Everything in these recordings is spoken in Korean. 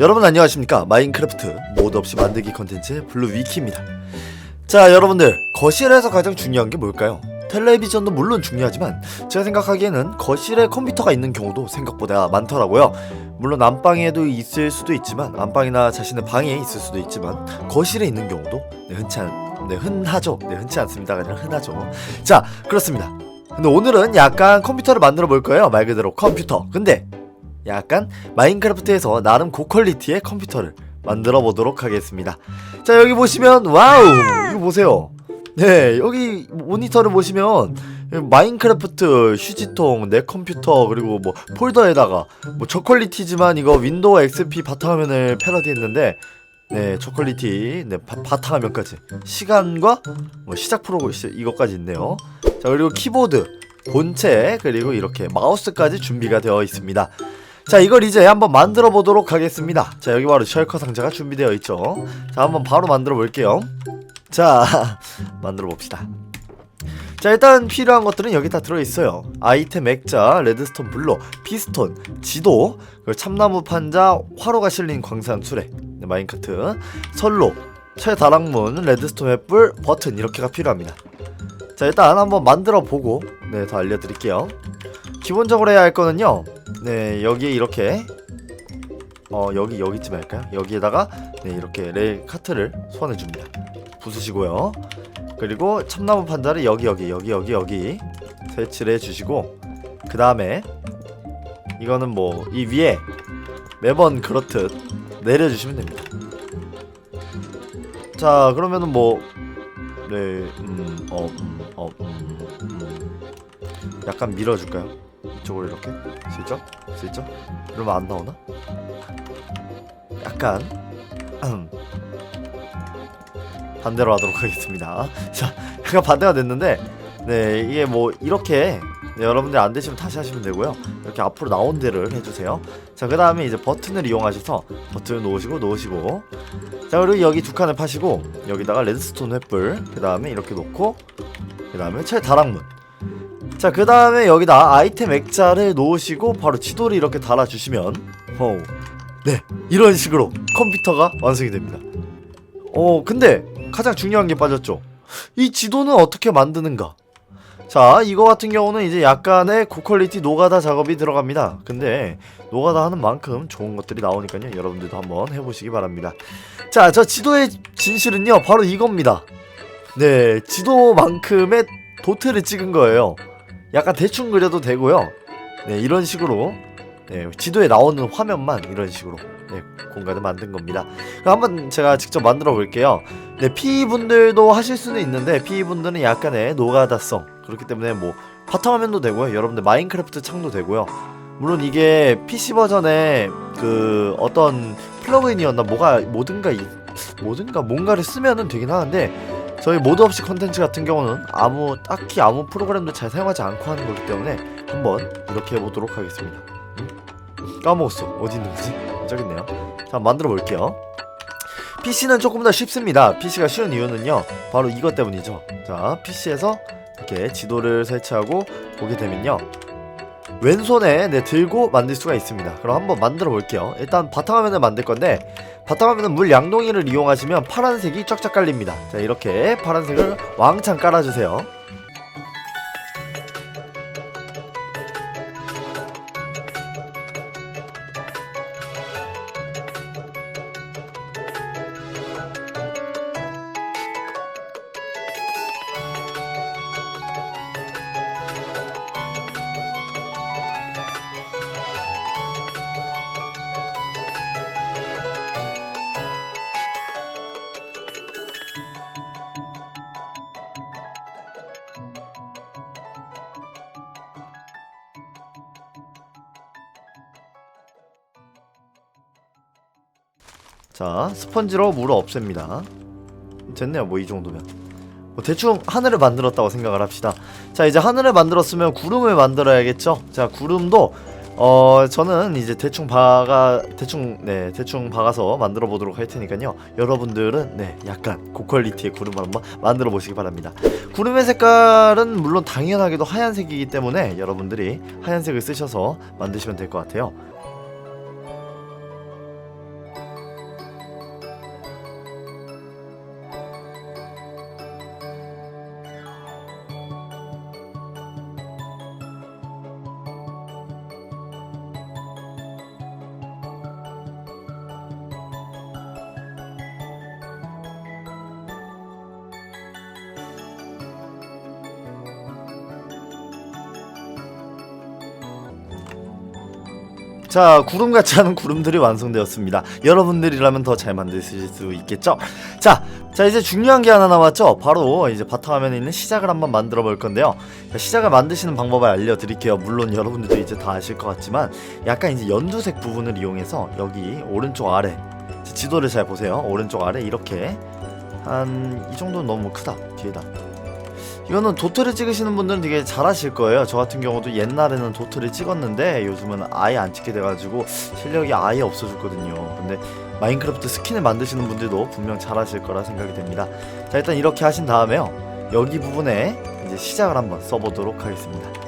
여러분 안녕하십니까? 마인크래프트 모드 없이 만들기 컨텐츠 블루위키입니다. 자 여러분들 거실에서 가장 중요한 게 뭘까요? 텔레비전도 물론 중요하지만 제가 생각하기에는 거실에 컴퓨터가 있는 경우도 생각보다 많더라고요. 물론 안방에도 있을 수도 있지만 안방이나 자신의 방에 있을 수도 있지만 거실에 있는 경우도 네, 흔치 않, 네, 흔하죠. 네 흔치 않습니다가 아니라 흔하죠. 자 그렇습니다. 근데 오늘은 약간 컴퓨터를 만들어 볼 거예요. 말 그대로 컴퓨터. 근데 약간 마인크래프트에서 나름 고퀄리티의 컴퓨터를 만들어 보도록 하겠습니다. 자 여기 보시면 와우 이거 보세요. 네 여기 모니터를 보시면 마인크래프트 휴지통 내 컴퓨터 그리고 뭐 폴더에다가 뭐 저퀄리티지만 이거 윈도우 XP 바탕화면을 패러디했는데 네 저퀄리티 네 바, 바탕화면까지 시간과 뭐 시작 프로그램 이것까지 있네요. 자 그리고 키보드 본체 그리고 이렇게 마우스까지 준비가 되어 있습니다. 자 이걸 이제 한번 만들어 보도록 하겠습니다. 자 여기 바로 셜커 상자가 준비되어 있죠. 자 한번 바로 만들어 볼게요. 자 만들어 봅시다. 자 일단 필요한 것들은 여기 다 들어있어요. 아이템 액자, 레드스톤 블로, 피스톤, 지도 참나무 판자, 화로가 실린 광산 수레 네, 마인카트 선로, 철다락문, 레드스톤 횃불, 버튼 이렇게가 필요합니다. 자 일단 한번 만들어 보고 네더 알려드릴게요. 기본적으로 해야 할 거는요 네 여기에 이렇게 어 여기 여기쯤 할까요? 여기에다가 네 이렇게 레일 카트를 소환해 줍니다. 부수시고요. 그리고 참나무 판자를 여기 여기 여기 여기 여기 설치를 해주시고 그 다음에 이거는 뭐 이 위에 매번 그렇듯 내려주시면 됩니다. 자 그러면은 뭐 네, 음, 어, 음, 어, 음, 음. 약간 밀어줄까요? 이쪽으로 이렇게 슬쩍 슬쩍 그러면 안 나오나? 약간 음. 반대로 하도록 하겠습니다. 자, 약간 반대가 됐는데 네 이게 뭐 이렇게 네, 여러분들 안 되시면 다시 하시면 되고요. 이렇게 앞으로 나온 대를 해주세요. 자, 그 다음에 이제 버튼을 이용하셔서 버튼을 놓으시고 놓으시고 자 그리고 여기 두 칸을 파시고 여기다가 레드스톤 횃불 그 다음에 이렇게 놓고 그 다음에 철 다락문 자, 그 다음에 여기다 아이템 액자를 놓으시고 바로 지도를 이렇게 달아주시면 어, 네, 이런 식으로 컴퓨터가 완성이 됩니다. 어, 근데 가장 중요한 게 빠졌죠. 이 지도는 어떻게 만드는가? 자, 이거 같은 경우는 이제 약간의 고퀄리티 노가다 작업이 들어갑니다. 근데 노가다 하는 만큼 좋은 것들이 나오니까요. 여러분들도 한번 해보시기 바랍니다. 자, 저 지도의 진실은요, 바로 이겁니다. 네, 지도만큼의 도트를 찍은 거예요. 약간 대충 그려도 되고요. 네, 이런 식으로 네, 지도에 나오는 화면만 이런 식으로 네, 공간을 만든 겁니다. 한번 제가 직접 만들어 볼게요. 네, PE 분들도 하실 수는 있는데 PE 분들은 약간의 노가다성 그렇기 때문에 뭐 바탕화면도 되고요. 여러분들 마인크래프트 창도 되고요. 물론 이게 PC 버전에 그 어떤 플러그인이었나 뭐가 뭐든가 이, 뭐든가 뭔가를 쓰면은 되긴 하는데 저희 모드 없이 컨텐츠 같은 경우는 아무 딱히 아무 프로그램도 잘 사용하지 않고 하는 거기 때문에 한번 이렇게 해보도록 하겠습니다. 음? 까먹었어. 어디 있는 거지? 저기 있네요. 자, 만들어 볼게요. PC는 조금 더 쉽습니다. PC가 쉬운 이유는요. 바로 이것 때문이죠. 자, PC에서 이렇게 지도를 설치하고 보게 되면요. 왼손에 네, 들고 만들 수가 있습니다. 그럼 한번 만들어 볼게요. 일단 바탕화면을 만들 건데 바탕화면은 물 양동이를 이용하시면 파란색이 쫙쫙 깔립니다. 자 이렇게 파란색을 왕창 깔아주세요. 자 스펀지로 물을 없앱니다. 됐네요 뭐 이 정도면. 뭐 대충 하늘을 만들었다고 생각을 합시다. 자 이제 하늘을 만들었으면 구름을 만들어야겠죠. 자 구름도 어 저는 이제 대충 박아 대충 네 대충 박아서 만들어 보도록 할 테니까요. 여러분들은 네 약간 고퀄리티의 구름을 한번 만들어 보시기 바랍니다. 구름의 색깔은 물론 당연하게도 하얀색이기 때문에 여러분들이 하얀색을 쓰셔서 만드시면 될 것 같아요. 자 구름같이 하는 구름들이 완성되었습니다. 여러분들이라면 더 잘 만드실 수 있겠죠? 자, 자 이제 중요한 게 하나 남았죠? 바로 이제 바탕화면에 있는 시작을 한번 만들어 볼 건데요. 자, 시작을 만드시는 방법을 알려드릴게요. 물론 여러분들도 이제 다 아실 것 같지만 약간 이제 연두색 부분을 이용해서 여기 오른쪽 아래 자, 지도를 잘 보세요. 오른쪽 아래 이렇게 한 이 정도는 너무 크다 뒤에다 이거는 도트를 찍으시는 분들은 되게 잘하실 거예요. 저 같은 경우도 옛날에는 도트를 찍었는데 요즘은 아예 안 찍게 돼가지고 실력이 아예 없어졌거든요. 근데 마인크래프트 스킨을 만드시는 분들도 분명 잘하실 거라 생각이 됩니다. 자 일단 이렇게 하신 다음에요. 여기 부분에 이제 시작을 한번 써보도록 하겠습니다.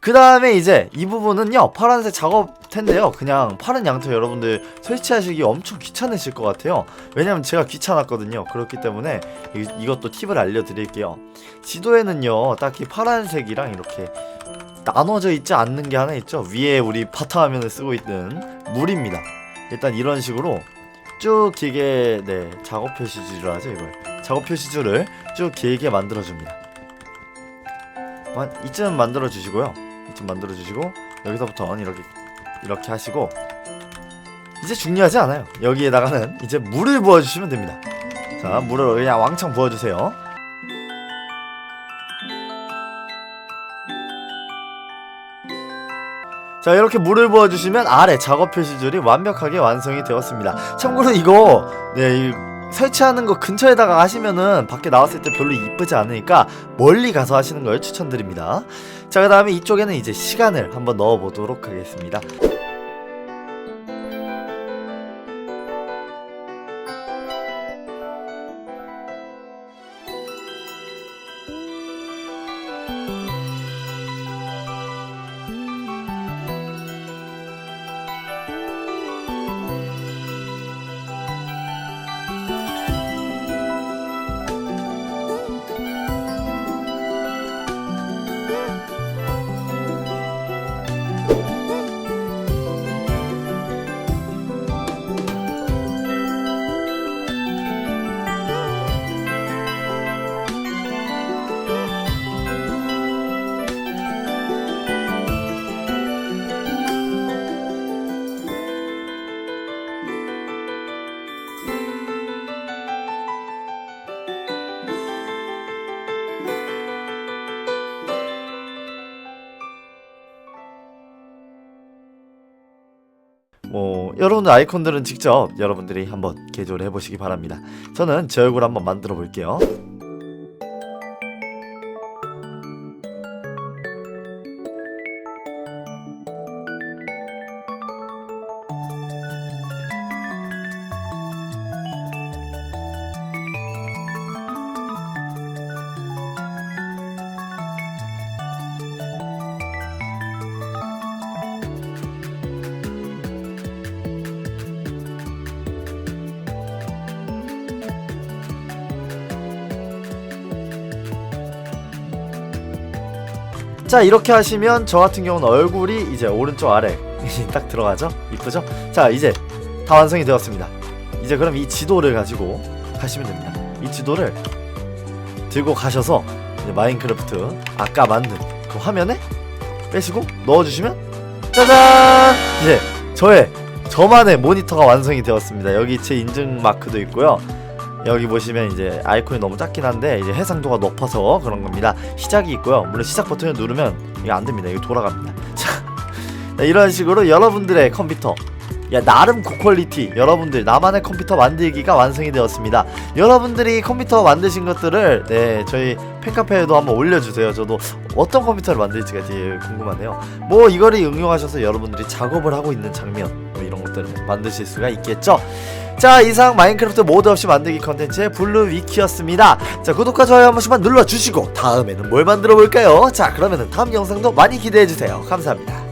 그 다음에 이제 이 부분은요 파란색 작업 텐데요. 그냥 파란 양털 여러분들 설치하시기 엄청 귀찮으실 것 같아요. 왜냐면 제가 귀찮았거든요. 그렇기 때문에 이, 이것도 팁을 알려드릴게요. 지도에는요 딱히 파란색이랑 이렇게 나눠져 있지 않는 게 하나 있죠. 위에 우리 바탕화면을 쓰고 있는 물입니다. 일단 이런 식으로 쭉 길게 네 작업 표시줄을 하죠 이걸. 작업 표시줄을 쭉 길게 만들어줍니다. 한 이쯤 만들어 주시고요 이쯤 만들어 주시고 여기서부터는 이렇게 이렇게 하시고 이제 중요하지 않아요. 여기에다가는 이제 물을 부어 주시면 됩니다. 자 물을 그냥 왕창 부어 주세요. 자 이렇게 물을 부어주시면 아래 작업 표시줄이 완벽하게 완성이 되었습니다. 참고로 이거 네 이, 설치하는 거 근처에다가 하시면은 밖에 나왔을 때 별로 이쁘지 않으니까 멀리 가서 하시는 걸 추천드립니다. 자 그 다음에 이쪽에는 이제 시간을 한번 넣어 보도록 하겠습니다 뭐 여러분들 아이콘들은 직접 여러분들이 한번 개조를 해보시기 바랍니다. 저는 제 얼굴 한번 만들어 볼게요 자 이렇게 하시면 저 같은 경우는 얼굴이 이제 오른쪽 아래 딱 들어가죠? 이쁘죠? 자 이제 다 완성이 되었습니다. 이제 그럼 이 지도를 가지고 가시면 됩니다. 이 지도를 들고 가셔서 마인크래프트 아까 만든 그 화면에 빼시고 넣어주시면 짜잔! 이제 저의 저만의 모니터가 완성이 되었습니다. 여기 제 인증 마크도 있고요 여기 보시면 이제 아이콘이 너무 작긴 한데 이제 해상도가 높아서 그런 겁니다. 시작이 있고요. 물론 시작 버튼을 누르면 이게 안 됩니다. 이거 돌아갑니다. 자, 네, 이런 식으로 여러분들의 컴퓨터 야 나름 고퀄리티 여러분들 나만의 컴퓨터 만들기가 완성이 되었습니다 여러분들이 컴퓨터 만드신 것들을 네 저희 팬카페에도 한번 올려주세요 저도 어떤 컴퓨터를 만들지가 되게 궁금하네요 뭐 이거를 응용하셔서 여러분들이 작업을 하고 있는 장면 뭐 이런 것들을 만드실 수가 있겠죠 자 이상 마인크래프트 모드 없이 만들기 컨텐츠의 블루 위키였습니다. 자 구독과 좋아요 한 번씩만 눌러주시고 다음에는 뭘 만들어 볼까요? 자 그러면은 다음 영상도 많이 기대해주세요. 감사합니다